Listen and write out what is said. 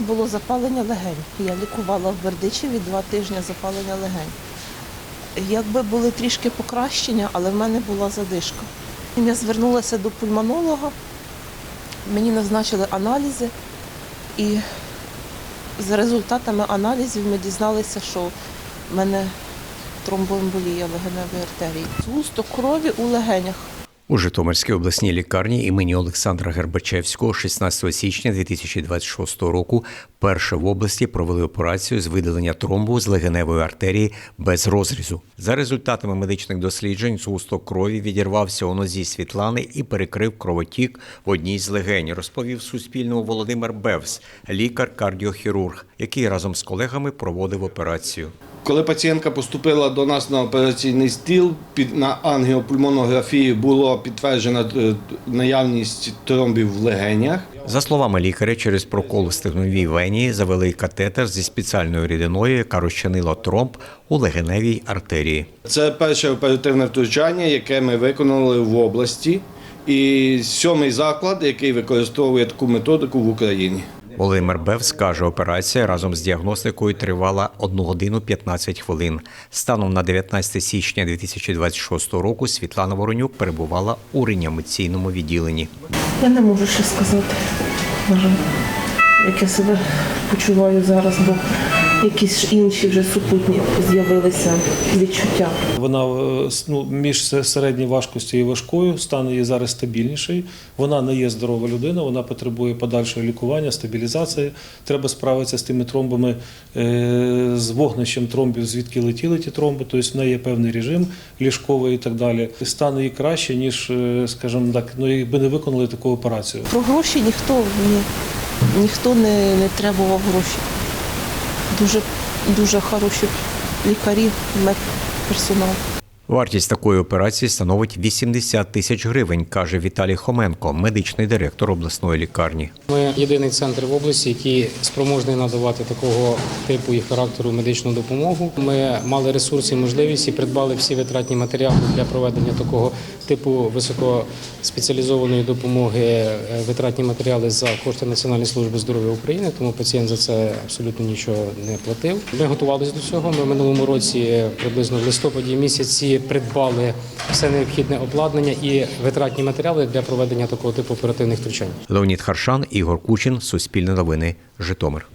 було запалення легень. Я лікувала в Бердичеві два тижні запалення легень. Якби були трішки покращення, але в мене була задишка. Я звернулася до пульмонолога, мені назначили аналізи, і за результатами аналізів ми дізналися, що в мене тромбоемболія легеневої артерії. Згусток крові у легенях. У Житомирській обласній лікарні імені Олександра Гербачевського 16 січня 2026 року перше в області провели операцію з видалення тромбу з легеневої артерії без розрізу. За результатами медичних досліджень згусток крові відірвався у нозі Світлани і перекрив кровотік в одній з легень, розповів Суспільному Володимир Бевс, лікар-кардіохірург, який разом з колегами проводив операцію. Коли пацієнтка поступила до нас на операційний стіл, під на ангіопульмонографії було підтверджена е, наявність тромбів в легенях. За словами лікаря, через прокол в стегновій вені завели катетер зі спеціальною рідиною, яка розчинила тромб у легеневій артерії. Це перше оперативне втручання, яке ми виконали в області, і сьомий заклад, який використовує таку методику в Україні. Володимир Бевс каже, операція разом з діагностикою тривала 1 годину 15 хвилин. Станом на 19 січня 2026 року Світлана Воронюк перебувала у реанімаційному відділенні. Я не можу ще сказати, як я себе почуваю зараз, бо якісь ж інші вже супутні з'явилися відчуття. Вона е, ну, між се- середньою важкістю і важкою, стан її зараз стабільніший. Вона не є здорова людина, вона потребує подальшого лікування, стабілізації. Треба справитися з тими тромбами, е, з вогнищем тромбів, звідки летіли ті тромби. Тобто в неї є певний режим ліжковий і так далі. Стан її краще, ніж, е, скажімо так, ну, якби не виконали таку операцію. Про гроші ніхто ні, ніхто не, не требував гроші. Дуже, дуже хороші лікарі, медперсонал. Вартість такої операції становить 80 тисяч гривень, каже Віталій Хоменко, медичний директор обласної лікарні. Ми єдиний центр в області, який спроможний надавати такого типу і характеру медичну допомогу. Ми мали ресурси і можливість і придбали всі витратні матеріали для проведення такого типу високоспеціалізованої допомоги. е, Витратні матеріали за кошти Національної служби здоров'я України, тому пацієнт за це абсолютно нічого не платив. Ми готувалися до цього. Ми в минулому році, приблизно в листопаді місяці, придбали все необхідне обладнання і витратні матеріали для проведення такого типу оперативних втручань. Леонід Харшан, Ігор Кучин, Суспільне новини, Житомир.